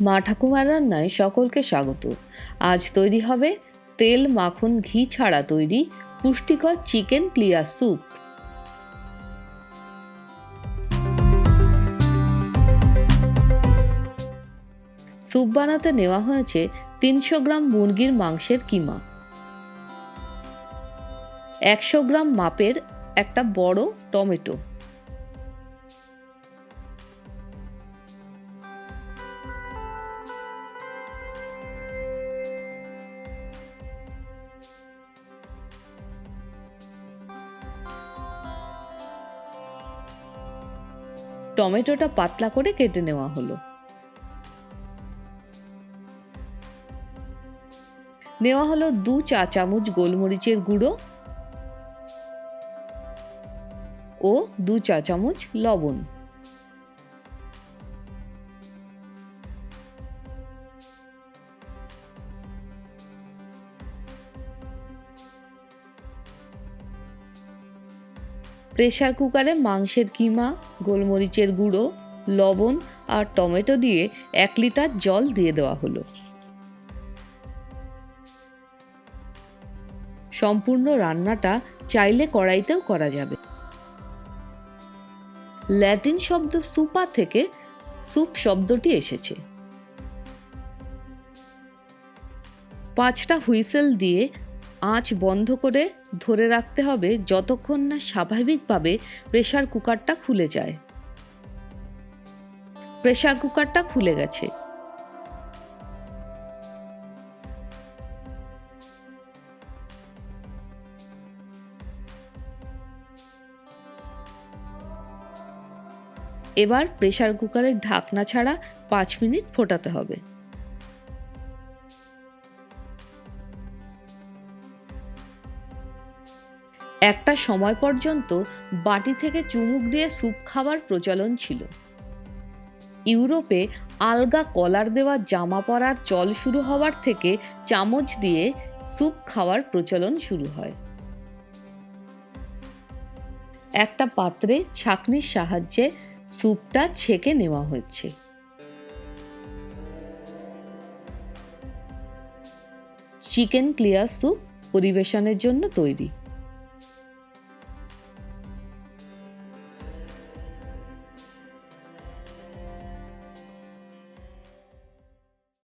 মা ঠাকুমার রান্নায় সকলকে স্বাগত। আজ তৈরি হবে তেল, মাখন, ঘি ছাড়া তৈরি পুষ্টিকর চিকেন ক্লিয়ার স্যুপ। স্যুপ বানাতে নেওয়া হয়েছে তিনশো গ্রাম মুরগির মাংসের কিমা। একশো গ্রাম মাপের একটা বড় টমেটো। টমেটোটা পাতলা করে কেটে নেওয়া হলো। নেওয়া হলো দু চা চামচ গোলমরিচের গুঁড়ো ও দু চা চামচ লবণ। প্রেসার কুকারে মাংসের কিমা, গোলমরিচের গুঁড়ো, লবণ আর টমেটো দিয়ে এক লিটার জল দিয়ে দেওয়া হলো। সম্পূর্ণ রান্নাটা চাইলে কড়াইতেও করা যাবে। ল্যাটিন শব্দ সুপা থেকে স্যুপ শব্দটি এসেছে। পাঁচটা হুইসেল দিয়ে আঁচ বন্ধ করে ধরে রাখতে হবে যতক্ষণ না স্বাভাবিকভাবে প্রেশার কুকারটা খুলে যায়। প্রেশার কুকারটা খুলে গেছে। এবার প্রেশার কুকারের ঢাকনা ছাড়া পাঁচ মিনিট ফোটাতে হবে। একটা সময় পর্যন্ত বাটি থেকে চুমুক দিয়ে স্যুপ খাবার প্রচলন ছিল। ইউরোপে আলগা কলার দেওয়া জামা পরার চল শুরু হওয়ার থেকে চামচ দিয়ে স্যুপ খাওয়ার প্রচলন শুরু হয়। একটা পাত্রে ছাঁকনির সাহায্যে স্যুপটা ছেঁকে নেওয়া হচ্ছে চিকেন ক্লিয়ার স্যুপ পরিবেশনের জন্য তৈরি।